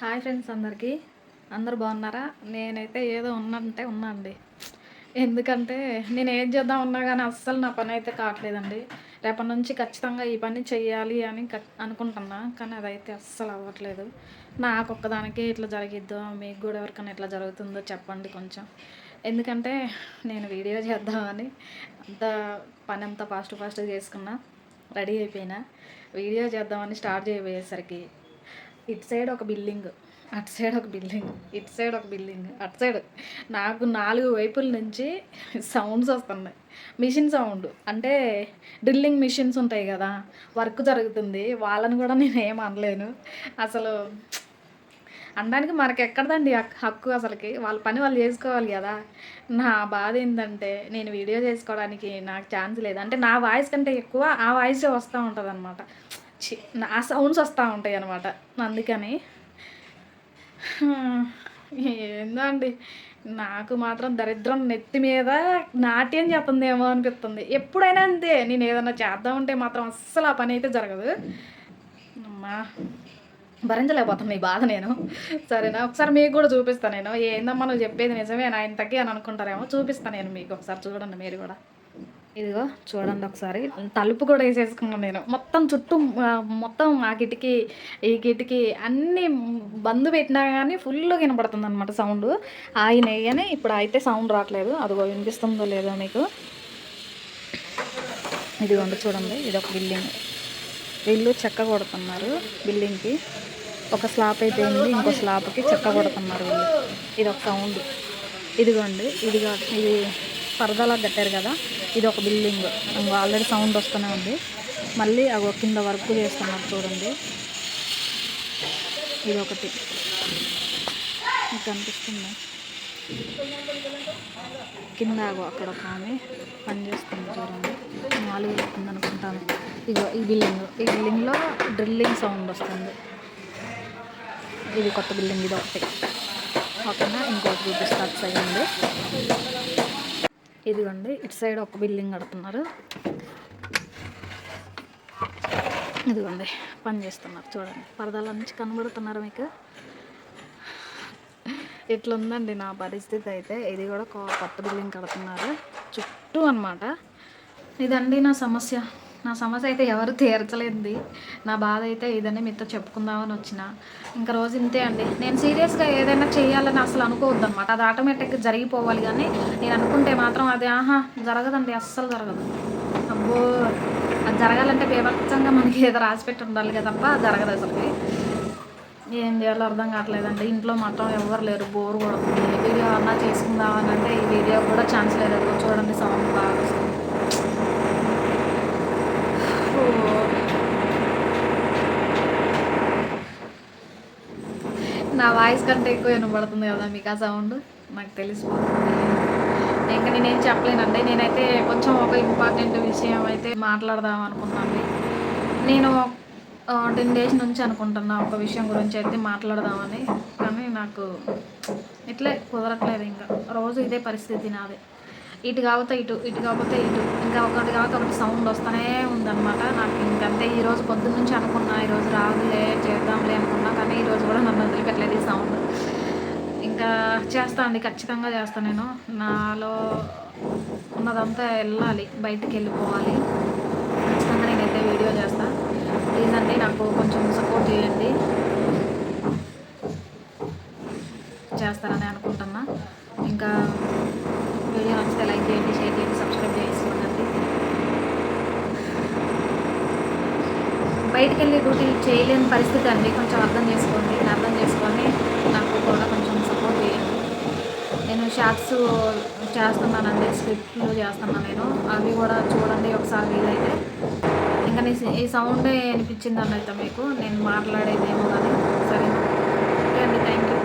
Hi friends అందరికీ. అందరు బాగున్నారా? నేనైతే ఏదో ఉన్నంటే ఉన్నా అండి ఎందుకంటే నేను ఏం చేద్దాం ఉన్నా కానీ అస్సలు నా పని అయితే కావట్లేదండి. రేపటి నుంచి ఖచ్చితంగా ఈ పని చెయ్యాలి అని అనుకుంటున్నా కానీ అదైతే అస్సలు అవ్వట్లేదు. నాకు ఒక్కదానికే ఇట్లా జరిగిద్దో? మీకు కూడా ఎవరికైనా ఎట్లా జరుగుతుందో? చెప్పండి కొంచెం. ఎందుకంటే నేను వీడియో చేద్దామని అంత పని అంతా ఫాస్ట్ ఫాస్ట్గా చేసుకున్నా రెడీ అయిపోయినా. వీడియో చేద్దామని స్టార్ట్ చేయబోయేసరికి ఇటు సైడ్ ఒక బిల్డింగ్ అటు సైడ్ ఒక బిల్డింగ్ ఇటు సైడ్ ఒక బిల్డింగ్ అటు సైడ్. నాకు నాలుగు వైపుల నుంచి సౌండ్స్ వస్తున్నాయి. మిషన్ సౌండ్ అంటే డ్రిల్లింగ్ మిషన్స్ ఉంటాయి కదా వర్క్ జరుగుతుంది. వాళ్ళని కూడా నేను ఏం అనలేను. అసలు అనడానికి మనకి ఎక్కడదండి హక్కు అసలుకి? వాళ్ళ పని వాళ్ళు చేసుకోవాలి కదా. నా బాధ ఏంటంటే నేను వీడియో చేసుకోవడానికి నాకు ఛాన్స్ లేదు. అంటే నా వాయిస్ కంటే ఎక్కువ ఆ వాయిసే వస్తూ ఉంటుంది అనమాట ఆ సౌండ్స్ వస్తూ ఉంటాయి అనమాట అందుకని ఏందండి? నాకు మాత్రం దరిద్రం నెత్తి మీద నాట్యం చేస్తుందేమో అనిపిస్తుంది. ఎప్పుడైనా అంతే నేను ఏదైనా చేద్దామంటే మాత్రం అస్సలు ఆ పని అయితే జరగదు. అమ్మా భరించలేకపోతున్నా ఈ బాధ నేను. సరేనా? ఒకసారి మీకు కూడా చూపిస్తాను నేను. ఏందమ్మా నువ్వు చెప్పేది నిజమే నా ఇంతకీ అని అనుకుంటారేమో చూపిస్తాను నేను మీకు. ఒకసారి చూడండి మీరు కూడా. ఇదిగో చూడండి ఒకసారి. తలుపు కూడా వేసేసుకున్నాను నేను. మొత్తం చుట్టూ మొత్తం ఆ కిటికీ ఈ కిటికీ అన్నీ బంద్ పెట్టినా కానీ ఫుల్ వినపడుతుంది అనమాట సౌండ్. ఆయన వేయగానే ఇప్పుడు అయితే సౌండ్ రావట్లేదు. అదిగో వినిపిస్తుందో లేదో మీకు. ఇదిగోండి చూడండి ఇది ఒక బిల్డింగ్. వీళ్ళు చెక్క కొడుతున్నారు బిల్డింగ్కి. ఒక స్లాబ్ అయితే ఉంది ఇంకో స్లాబ్కి చెక్క కొడుతున్నారు వీళ్ళు. ఇది ఒక సౌండ్. ఇదిగోండి ఇది ఇది పరదాలా కట్టారు కదా ఇది ఒక బిల్డింగ్. ఆల్రెడీ సౌండ్ వస్తూనే ఉంది. మళ్ళీ అగో కింద వర్క్ చేస్తున్నారు చూడండి. ఇది ఒకటి. మీకు కనిపిస్తుంది? కింద అక్కడ ఒక ఆమె పనిచేస్తుంది చూడండి. నాలుగు వస్తుంది అనుకుంటాను. ఇగో ఈ బిల్డింగ్. ఈ బిల్డింగ్లో డ్రిల్లింగ్ సౌండ్ వస్తుంది. ఇది కొత్త బిల్డింగ్ ఇది ఒకటి. ఓకేనా? ఇంకోటి చూపిస్తా సైడ్ ఇదిగోండి ఇటు సైడ్ ఒక బిల్డింగ్ కడుతున్నారు. ఇదిగోండి పని చేస్తున్నారు చూడండి. పరదాల నుంచి కనబడుతున్నారు మీకు. ఇట్లుందండి నా పరిస్థితి అయితే. ఇది కూడా కొత్త బిల్డింగ్ కడుతున్నారు. చుట్టూ అనమాట ఇదండి నా సమస్య. నా సమస్య అయితే ఎవరు తీర్చలేంది నా బాధ అయితే ఇదని మీతో చెప్పుకుందామని వచ్చిన. ఇంకా రోజు ఇంతే అండి. నేను సీరియస్గా ఏదైనా చేయాలని అసలు అనుకోవద్దు అనమాట అది ఆటోమేటిక్గా జరిగిపోవాలి కానీ నేను అనుకుంటే మాత్రం అది ఆహా జరగదండి అస్సలు జరగదు. అబ్బో! అది జరగాలంటే బీభత్సంగా మనకి ఏదో రాసి పెట్టి ఉండాలి కదా తప్ప జరగదు అసలుకి. ఏం చేయాలో అర్థం కావట్లేదండి. ఇంట్లో మాత్రం ఎవరు లేరు బోర్ కూడా వీడియో అన్నా చేసుకుందామని అంటే ఈ వీడియో కూడా ఛాన్స్ లేదు. చూడండి సౌండ్ నా వాయిస్ కంటే ఎక్కువ వినబడుతుంది కదా మీకు ఆ సౌండ్ నాకు తెలిసిపోతుంది. ఇంకా నేనేం చెప్పలేనండి. నేనైతే కొంచెం ఒక ఇంపార్టెంట్ విషయం అయితే మాట్లాడదాం అనుకున్నాను నేను టెన్ డేస్ నుంచి అనుకుంటున్నా ఒక విషయం గురించి అయితే మాట్లాడదామని. కానీ నాకు ఇట్లే కుదరట్లేదు ఇంకా. రోజు ఇదే పరిస్థితి నాది. ఇటు కాకపోతే ఇటు ఇటు కాకపోతే ఇటు. ఇంకా ఒకటి కాకపోతే ఒకటి సౌండ్ వస్తూనే ఉందన్నమాట. నాకు ఇంకంతే ఈరోజు పొద్దున్న నుంచి అనుకున్నా ఈరోజు రాదులే చేద్దాంలే అనుకున్నా. ఈరోజు కూడా నన్ను వదిలిపెట్టలేదు ఈ సౌండ్. ఇంకా చేస్తా అండి ఖచ్చితంగా చేస్తాను నేను. నాలో ఉన్నదంతా వెళ్ళాలి బయటికి వెళ్ళిపోవాలి. ఖచ్చితంగా నేనైతే వీడియో చేస్తాను ప్లీజ్ అండి నాకు కొంచెం సపోర్ట్ చేయండి. చేస్తారని అనుకుంటున్నా. ఇంకా వీడియో నచ్చితే లైక్ చేయండి షేర్ చేయండి సబ్స్క్రైబ్ చేసుకోండి బయటికి వెళ్ళి డ్యూటీ చేయలేని పరిస్థితి అండి. కొంచెం అర్థం చేసుకోండి. అర్థం చేసుకొని నాకు కూడా కొంచెం సపోర్ట్ చేయండి. నేను షార్ట్స్ చేస్తున్నానండి. స్క్రిప్ట్లు చేస్తున్నాను నేను. అవి కూడా చూడండి ఒకసారి వీలైతే ఇంకా నీ ఈ సౌండే అనిపించింది అన్నట్టు మీకు. నేను మాట్లాడేదేమో కానీ సరే. ఓకే అండి. Thank you